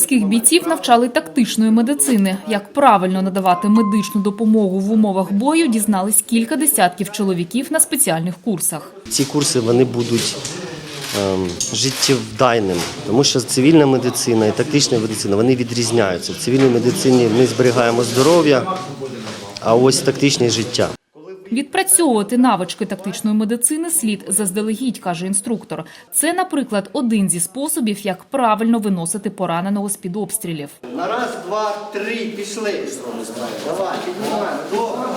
Сумських бійців навчали тактичної медицини. Як правильно надавати медичну допомогу в умовах бою, дізнались кілька десятків чоловіків на спеціальних курсах. Ці курси вони будуть ем, життєвдайними, тому що цивільна медицина і тактична медицина вони відрізняються. В цивільній медицині ми зберігаємо здоров'я, а ось тактичне життя. Відпрацьовувати навички тактичної медицини слід заздалегідь, каже інструктор. Це, наприклад, один зі способів, як правильно виносити пораненого з під обстрілів. На раз, два, три, пішли. Давай, піднімаємо. Добре.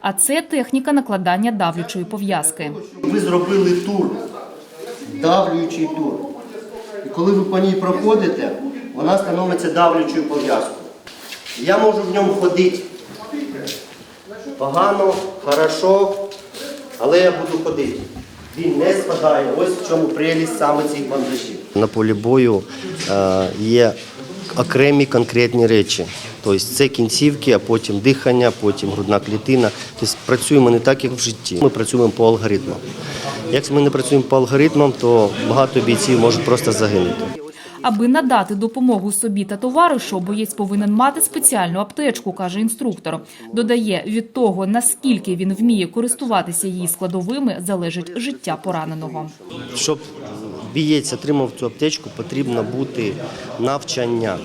А це техніка накладання давлячої пов'язки. Ми зробили тур, давлюючий тур. І коли ви по ній проходите, вона становиться давлячою пов'язкою. Я можу в ньому ходити погано, хорошо, але я буду ходити. Він не спадає. Ось в чому прелість саме цих бандажів. На полі бою е, є окремі конкретні речі. Тобто це кінцівки, а потім дихання, потім грудна клітина. Тобто працюємо не так, як в житті. Ми працюємо по алгоритмам. Якщо ми не працюємо по алгоритмам, то багато бійців можуть просто загинути. Аби надати допомогу собі та товаришу, боєць повинен мати спеціальну аптечку, каже інструктор. Додає, від того, наскільки він вміє користуватися її складовими, залежить життя пораненого. Щоб бієць отримав цю аптечку, потрібно бути навчання.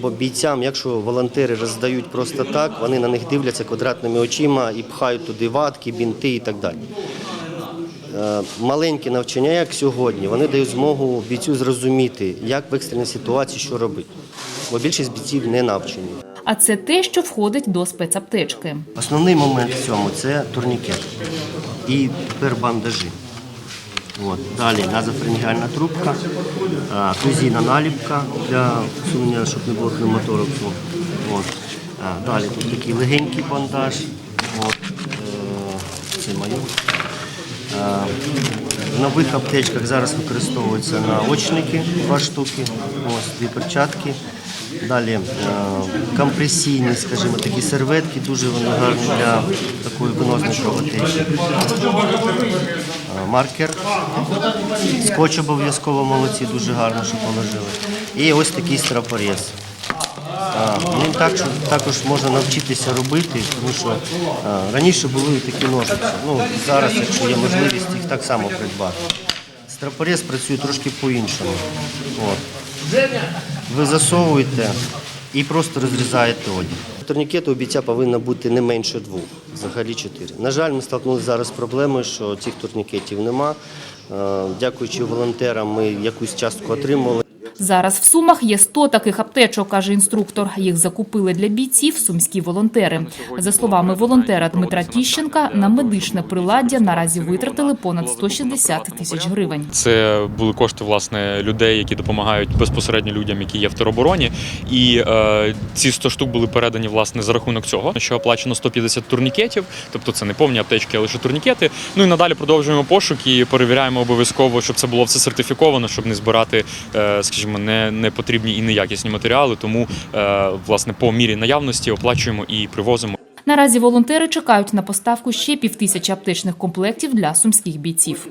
Бо бійцям, якщо волонтери роздають просто так, вони на них дивляться квадратними очима і пхають туди ватки, бінти і так далі. Е, Маленькі навчання, як сьогодні, вони дають змогу бійцю зрозуміти, як в екстреній ситуації що робити. Бо більшість бійців не навчені. А це те, що входить до спецаптечки. Основний момент в цьому це турнікет і тепер бандажі. От. Далі назофреніальна трубка, а, клюзійна наліпка для усунення, щоб не було пневмотораксу. Далі тут такий легенький бандаж. От. Е, Це моє. В нових аптечках зараз використовуються наочники, два штуки, ось дві перчатки. Далі е, компресійні, скажімо, такі серветки, дуже вони гарні для такої виносної кровотечі. Е, Маркер. Скотч обов'язково молодці, дуже гарно, що положили. І ось такий страпорез. Ним так, що також можна навчитися робити, тому що раніше були такі ножиці. Ну, зараз, якщо є можливість, їх так само придбати. Страпорез працює трошки по-іншому. Ви засовуєте і просто розрізаєте одяг. Турнікети у бійця повинно бути не менше двох, взагалі чотири. На жаль, ми стикнулися зараз з проблемою, що цих турнікетів нема. Е, Дякуючи волонтерам, ми якусь частку отримали. Зараз в Сумах є 100 таких аптечок, каже інструктор. Їх закупили для бійців сумські волонтери. За словами волонтера Дмитра Тіщенка, на медичне приладдя наразі витратили понад 160 тисяч гривень. Це були кошти власне людей, які допомагають безпосередньо людям, які є в теробороні. І е, ці 100 штук були передані власне за рахунок цього, що оплачено 150 турнікетів, тобто це не повні аптечки, а лише турнікети. Ну і надалі продовжуємо пошук і перевіряємо обов'язково, щоб це було все сертифіковано, щоб не збирати, е, скажімо, не, не потрібні і неякісні матеріали. Тому е, власне по мірі наявності оплачуємо і привозимо. Наразі волонтери чекають на поставку ще півтисячі аптечних комплектів для сумських бійців.